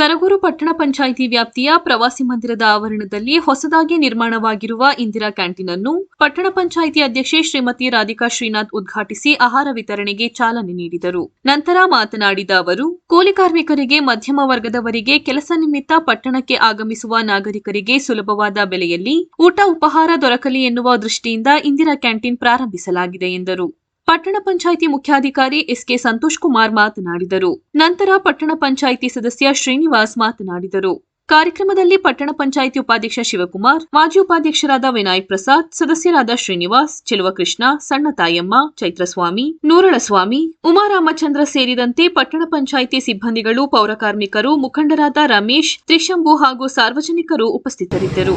ಸರಗೂರು ಪಟ್ಟಣ ಪಂಚಾಯಿತಿ ವ್ಯಾಪ್ತಿಯ ಪ್ರವಾಸಿ ಮಂದಿರದ ಆವರಣದಲ್ಲಿ ಹೊಸದಾಗಿ ನಿರ್ಮಾಣವಾಗಿರುವ ಇಂದಿರಾ ಕ್ಯಾಂಟೀನ್ ಅನ್ನು ಪಟ್ಟಣ ಪಂಚಾಯಿತಿ ಅಧ್ಯಕ್ಷೆ ಶ್ರೀಮತಿ ರಾಧಿಕಾ ಶ್ರೀನಾಥ್ ಉದ್ಘಾಟಿಸಿ ಆಹಾರ ವಿತರಣೆಗೆ ಚಾಲನೆ ನೀಡಿದರು. ನಂತರ ಮಾತನಾಡಿದ ಅವರು, ಕೂಲಿ ಕಾರ್ಮಿಕರಿಗೆ ಮಧ್ಯಮ ವರ್ಗದವರಿಗೆ ಕೆಲಸ ನಿಮಿತ್ತ ಪಟ್ಟಣಕ್ಕೆ ಆಗಮಿಸುವ ನಾಗರಿಕರಿಗೆ ಸುಲಭವಾದ ಬೆಲೆಯಲ್ಲಿ ಊಟ ಉಪಹಾರ ದೊರಕಲಿ ಎನ್ನುವ ದೃಷ್ಟಿಯಿಂದ ಇಂದಿರಾ ಕ್ಯಾಂಟೀನ್ ಪ್ರಾರಂಭಿಸಲಾಗಿದೆ ಎಂದರು. ಪಟ್ಟಣ ಪಂಚಾಯಿತಿ ಮುಖ್ಯಾಧಿಕಾರಿ ಎಸ್ಕೆ ಸಂತೋಷ್ ಕುಮಾರ್ ಮಾತನಾಡಿದರು. ನಂತರ ಪಟ್ಟಣ ಪಂಚಾಯಿತಿ ಸದಸ್ಯ ಶ್ರೀನಿವಾಸ್ ಮಾತನಾಡಿದರು. ಕಾರ್ಯಕ್ರಮದಲ್ಲಿ ಪಟ್ಟಣ ಪಂಚಾಯಿತಿ ಉಪಾಧ್ಯಕ್ಷ ಶಿವಕುಮಾರ್, ಮಾಜಿ ಉಪಾಧ್ಯಕ್ಷರಾದ ವಿನಾಯಕ್ ಪ್ರಸಾದ್, ಸದಸ್ಯರಾದ ಶ್ರೀನಿವಾಸ್, ಚೆಲುವಕೃಷ್ಣ, ಸಣ್ಣ ತಾಯಮ್ಮ, ಚೈತ್ರಸ್ವಾಮಿ, ನೂರಳಸ್ವಾಮಿ, ಉಮಾರಾಮಚಂದ್ರ ಸೇರಿದಂತೆ ಪಟ್ಟಣ ಪಂಚಾಯಿತಿ ಸಿಬ್ಬಂದಿಗಳು ಪೌರಕಾರ್ಮಿಕರು ಮುಖಂಡರಾದ ರಮೇಶ್, ತ್ರಿಶಂಭು ಹಾಗೂ ಸಾರ್ವಜನಿಕರು ಉಪಸ್ಥಿತರಿದ್ದರು.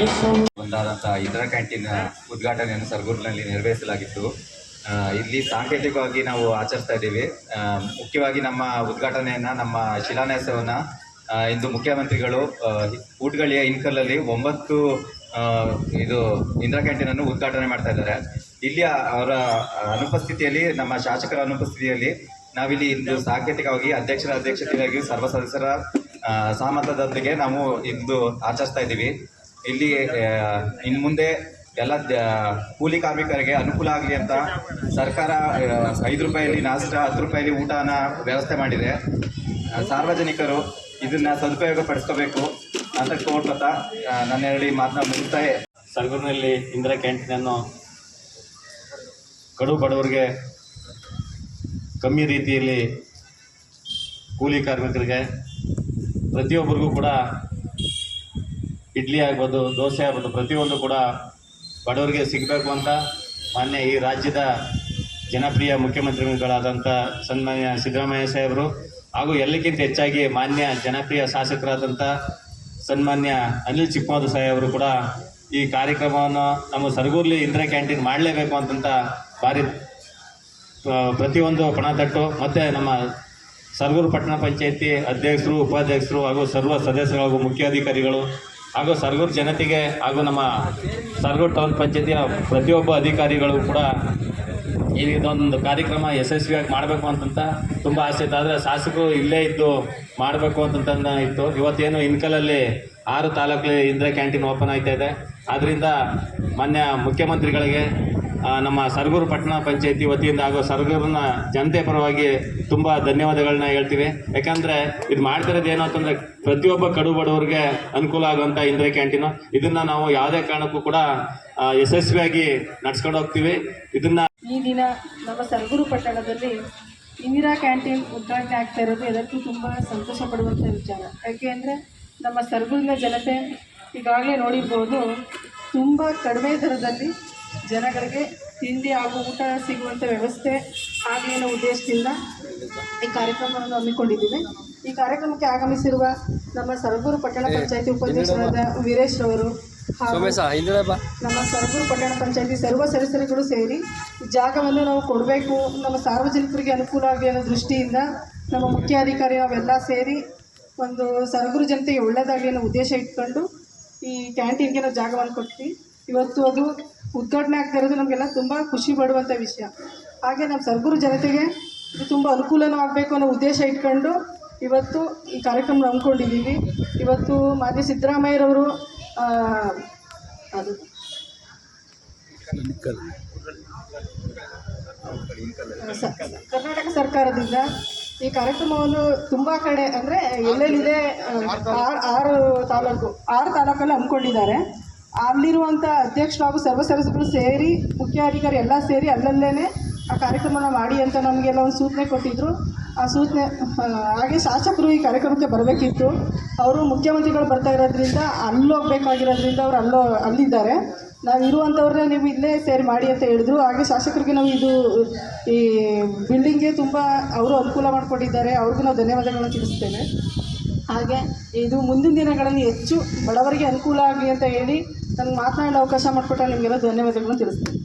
ಒಂದಾದಂಥ ಇಂದಿರಾ ಕ್ಯಾಂಟೀನ್ ಉದ್ಘಾಟನೆಯನ್ನು ಸರ್ಗೂರ್ನಲ್ಲಿ ನೆರವೇರಿಸಲಾಗಿತ್ತು. ಇಲ್ಲಿ ಸಾಂಕೇತಿಕವಾಗಿ ನಾವು ಆಚರಿಸ್ತಾ ಇದ್ದೀವಿ. ಮುಖ್ಯವಾಗಿ ನಮ್ಮ ಉದ್ಘಾಟನೆಯನ್ನು, ನಮ್ಮ ಶಿಲಾನ್ಯಾಸವನ್ನ ಇಂದು ಮುಖ್ಯಮಂತ್ರಿಗಳು ಊಟಗಳಿಯ ಇನ್ಕಲಲ್ಲಿ ಒಂಬತ್ತು ಇದು ಇಂದಿರಾ ಕ್ಯಾಂಟೀನನ್ನು ಉದ್ಘಾಟನೆ ಮಾಡ್ತಾ ಇದ್ದಾರೆ. ಇಲ್ಲಿ ಅವರ ಅನುಪಸ್ಥಿತಿಯಲ್ಲಿ, ನಮ್ಮ ಶಾಸಕರ ಅನುಪಸ್ಥಿತಿಯಲ್ಲಿ ನಾವಿಲ್ಲಿ ಇಂದು ಸಾಂಕೇತಿಕವಾಗಿ ಅಧ್ಯಕ್ಷರ ಅಧ್ಯಕ್ಷತೆಯಾಗಿ ಸರ್ವ ಸದಸ್ಯರ ಸಹಮತದೊಂದಿಗೆ ನಾವು ಇಂದು ಆಚರಿಸ್ತಾ ಇದ್ದೀವಿ. ಇಲ್ಲಿ ಇನ್ನು ಮುಂದೆ ಎಲ್ಲ ಕೂಲಿ ಕಾರ್ಮಿಕರಿಗೆ ಅನುಕೂಲ ಆಗಲಿ ಅಂತ ಸರ್ಕಾರ ಐದು ರೂಪಾಯಲ್ಲಿ ನಾಷ್ಟ, ಹತ್ತು ರೂಪಾಯಲ್ಲಿ ಊಟನ ವ್ಯವಸ್ಥೆ ಮಾಡಿದೆ. ಸಾರ್ವಜನಿಕರು ಇದನ್ನ ಸದುಪಯೋಗ ಪಡಿಸ್ಕೋಬೇಕು ಅಂತ ಕೋರ್ಕೋತಾ ನನ್ನ ಹೇಳಿ ಮಾತನ್ನ ಮುಗಿಸ್ತಾ ಸಗೂರಿನಲ್ಲಿ ಇಂದಿರಾ ಕ್ಯಾಂಟೀನನ್ನು ಕಡು ಬಡವರಿಗೆ ಕಮ್ಮಿ ರೀತಿಯಲ್ಲಿ ಕೂಲಿ ಕಾರ್ಮಿಕರಿಗೆ ಪ್ರತಿಯೊಬ್ಬರಿಗೂ ಕೂಡ ಇಡ್ಲಿ ಆಗ್ಬೋದು, ದೋಸೆ ಆಗ್ಬೋದು, ಪ್ರತಿಯೊಂದು ಕೂಡ ಬಡವರಿಗೆ ಸಿಗಬೇಕು ಅಂತ ಮಾನ್ಯ ಈ ರಾಜ್ಯದ ಜನಪ್ರಿಯ ಮುಖ್ಯಮಂತ್ರಿಗಳಾದಂಥ ಸನ್ಮಾನ್ಯ ಸಿದ್ದರಾಮಯ್ಯ ಸಾಹೇಬರು ಹಾಗೂ ಎಲ್ಲಕ್ಕಿಂತ ಹೆಚ್ಚಾಗಿ ಮಾನ್ಯ ಜನಪ್ರಿಯ ಶಾಸಕರಾದಂಥ ಸನ್ಮಾನ್ಯ ಅನಿಲ್ ಚಿಕ್ಕಮಾದು ಸಾಹೇಬರು ಕೂಡ ಈ ಕಾರ್ಯಕ್ರಮವನ್ನು ನಮ್ಮ ಸರಗೂರ್ಲಿ ಇಂದಿರಾ ಕ್ಯಾಂಟೀನ್ ಮಾಡಲೇಬೇಕು ಅಂತಂತ ಭಾರಿ ಪ್ರತಿಯೊಂದು ಪಣತಟ್ಟು ಮತ್ತು ನಮ್ಮ ಸರಗೂರು ಪಟ್ಟಣ ಪಂಚಾಯಿತಿ ಅಧ್ಯಕ್ಷರು, ಉಪಾಧ್ಯಕ್ಷರು ಹಾಗೂ ಸರ್ವ ಸದಸ್ಯರು ಹಾಗೂ ಮುಖ್ಯಾಧಿಕಾರಿಗಳು ಹಾಗೂ ಸರ್ಗೂರು ಜನತೆಗೆ ಹಾಗೂ ನಮ್ಮ ಸರ್ಗೂರು ಟೌನ್ ಪಂಚಾಯತಿಯ ಪ್ರತಿಯೊಬ್ಬ ಅಧಿಕಾರಿಗಳು ಕೂಡ ಈ ಇದೊಂದು ಕಾರ್ಯಕ್ರಮ ಯಶಸ್ವಿಯಾಗಿ ಮಾಡಬೇಕು ಅಂತಂತ ತುಂಬ ಆಸೆ ಇತ್ತು. ಆದರೆ ಶಾಸಕರು ಇಲ್ಲೇ ಇದ್ದು ಮಾಡಬೇಕು ಅಂತಂತ ಇತ್ತು. ಇವತ್ತೇನು ಇನ್ಕಲಲ್ಲಿ ಆರು ತಾಲೂಕಲ್ಲಿ ಇಂದಿರಾ ಕ್ಯಾಂಟೀನ್ ಓಪನ್ ಆಗ್ತಾ ಇದೆ. ಆದ್ದರಿಂದ ಮಾನ್ಯ ಮುಖ್ಯಮಂತ್ರಿಗಳಿಗೆ ನಮ್ಮ ಸರ್ಗೂರು ಪಟ್ಟಣ ಪಂಚಾಯತಿ ವತಿಯಿಂದ ಹಾಗೂ ಸರ್ಗೂರಿನ ಜನತೆ ಪರವಾಗಿ ತುಂಬ ಧನ್ಯವಾದಗಳನ್ನ ಹೇಳ್ತೀವಿ. ಯಾಕಂದರೆ ಇದು ಮಾಡ್ತಿರೋದು ಏನು ಅಂತಂದರೆ ಪ್ರತಿಯೊಬ್ಬ ಕಡು ಬಡವರಿಗೆ ಅನುಕೂಲ ಆಗುವಂಥ ಇಂದಿರಾ ಕ್ಯಾಂಟೀನು. ಇದನ್ನು ನಾವು ಯಾವುದೇ ಕಾರಣಕ್ಕೂ ಕೂಡ ಯಶಸ್ವಿಯಾಗಿ ನಡ್ಸ್ಕೊಂಡು ಹೋಗ್ತೀವಿ. ಇದನ್ನು ಈ ದಿನ ನಮ್ಮ ಸರ್ಗೂರು ಪಟ್ಟಣದಲ್ಲಿ ಇಂದಿರಾ ಕ್ಯಾಂಟೀನ್ ಉದ್ಘಾಟನೆ ಆಗ್ತಾ ಇರೋದು ಎಲ್ಲರಿಗೂ ತುಂಬ ಸಂತೋಷ ಪಡುವಂಥ ವಿಚಾರ. ಯಾಕೆ ಅಂದರೆ ನಮ್ಮ ಸರ್ಗೂರಿನ ಜನತೆ ಈಗಾಗಲೇ ನೋಡಿರ್ಬೋದು ತುಂಬ ಕಡಿಮೆ ದರದಲ್ಲಿ ಜನಗಳಿಗೆ ತಿಂಡಿ ಹಾಗೂ ಊಟ ಸಿಗುವಂಥ ವ್ಯವಸ್ಥೆ ಆಗಲಿ ಅನ್ನೋ ಉದ್ದೇಶದಿಂದ ಈ ಕಾರ್ಯಕ್ರಮವನ್ನು ಹಮ್ಮಿಕೊಂಡಿದ್ದೀವಿ. ಈ ಕಾರ್ಯಕ್ರಮಕ್ಕೆ ಆಗಮಿಸಿರುವ ನಮ್ಮ ಸರಗೂರು ಪಟ್ಟಣ ಪಂಚಾಯತಿ ಉಪಾಧ್ಯಕ್ಷರಾದ ವೀರೇಶ್ ರವರು ಹಾಗೂ ನಮ್ಮ ಸರಗೂರು ಪಟ್ಟಣ ಪಂಚಾಯತಿ ಸರ್ವ ಸದಸ್ಯರುಗಳು ಸೇರಿ ಜಾಗವನ್ನು ನಾವು ಕೊಡಬೇಕು. ನಮ್ಮ ಸಾರ್ವಜನಿಕರಿಗೆ ಅನುಕೂಲ ಆಗಲಿ ಅನ್ನೋ ದೃಷ್ಟಿಯಿಂದ ನಮ್ಮ ಮುಖ್ಯಾಧಿಕಾರಿ ನಾವೆಲ್ಲ ಸೇರಿ ಒಂದು ಸರಗೂರು ಜನತೆಗೆ ಒಳ್ಳೆಯದಾಗಲಿ ಅನ್ನೋ ಉದ್ದೇಶ ಇಟ್ಕೊಂಡು ಈ ಕ್ಯಾಂಟೀನ್ಗೆ ನಾವು ಜಾಗವನ್ನು ಕೊಟ್ವಿ ಇವತ್ತು ಅದು ಉದ್ಘಾಟನೆ ಆಗ್ತಾ ಇರೋದು ನಮಗೆಲ್ಲ ತುಂಬ ಖುಷಿ ಪಡುವಂಥ ವಿಷಯ. ಹಾಗೆ ನಮ್ಮ ಸರ್ಗುರು ಜನತೆಗೆ ಇದು ತುಂಬ ಅನುಕೂಲನೂ ಆಗಬೇಕು ಅನ್ನೋ ಉದ್ದೇಶ ಇಟ್ಕೊಂಡು ಇವತ್ತು ಈ ಕಾರ್ಯಕ್ರಮ ಹಮ್ಮಿಕೊಂಡಿದ್ದೀವಿ. ಇವತ್ತು ಮಾಜಿ ಸಿದ್ದರಾಮಯ್ಯರವರು ಅದು. ಕರ್ನಾಟಕ ಸರ್ಕಾರದಿಂದ ಈ ಕಾರ್ಯಕ್ರಮವನ್ನು ತುಂಬ ಕಡೆ ಅಂದರೆ ಎಲ್ಲೆಲ್ಲಿದೆ ಆರು ತಾಲೂಕು, ಆರು ತಾಲೂಕಲ್ಲಿ ಹಮ್ಮಿಕೊಂಡಿದ್ದಾರೆ. ಅಲ್ಲಿರುವಂಥ ಅಧ್ಯಕ್ಷರು ಹಾಗೂ ಸರ್ವ ಸದಸ್ಯರು ಸೇರಿ ಮುಖ್ಯ ಅಧಿಕಾರಿ ಎಲ್ಲ ಸೇರಿ ಅಲ್ಲಲ್ಲೇ ಆ ಕಾರ್ಯಕ್ರಮನ ಮಾಡಿ ಅಂತ ನಮಗೆಲ್ಲ ಒಂದು ಸೂಚನೆ ಕೊಟ್ಟಿದ್ದರು ಆ ಸೂಚನೆ ಹಾಗೆ ಶಾಸಕರು ಈ ಕಾರ್ಯಕ್ರಮಕ್ಕೆ ಬರಬೇಕಿತ್ತು. ಅವರು ಮುಖ್ಯಮಂತ್ರಿಗಳು ಬರ್ತಾ ಇರೋದ್ರಿಂದ ಅಲ್ಲೋಗ್ಬೇಕಾಗಿರೋದ್ರಿಂದ ಅವರು ಅಲ್ಲೋ, ಅಲ್ಲಿದ್ದಾರೆ. ನಾವು ಇರುವಂಥವ್ರನ್ನ ನೀವು ಇಲ್ಲೇ ಸೇರಿ ಮಾಡಿ ಅಂತ ಹೇಳಿದ್ರು. ಹಾಗೆ ಶಾಸಕರಿಗೆ ನಾವು ಇದು, ಈ ಬಿಲ್ಡಿಂಗ್ಗೆ ತುಂಬ ಅವರು ಅನುಕೂಲ ಮಾಡಿಕೊಟ್ಟಿದ್ದಾರೆ ಅವ್ರಿಗೂ ನಾವು ಧನ್ಯವಾದಗಳನ್ನು ತಿಳಿಸ್ತೇವೆ ಹಾಗೆ ಇದು ಮುಂದಿನ ದಿನಗಳಲ್ಲಿ ಹೆಚ್ಚು ಬಡವರಿಗೆ ಅನುಕೂಲ ಆಗಲಿ ಅಂತ ಹೇಳಿ ನನಗೆ ಮಾತನಾಡಲು ಅವಕಾಶ ಮಾಡಿಕೊಟ್ಟ ನಿಮಗೆಲ್ಲ ಧನ್ಯವಾದಗಳನ್ನು ತಿಳಿಸ್ತೇನೆ.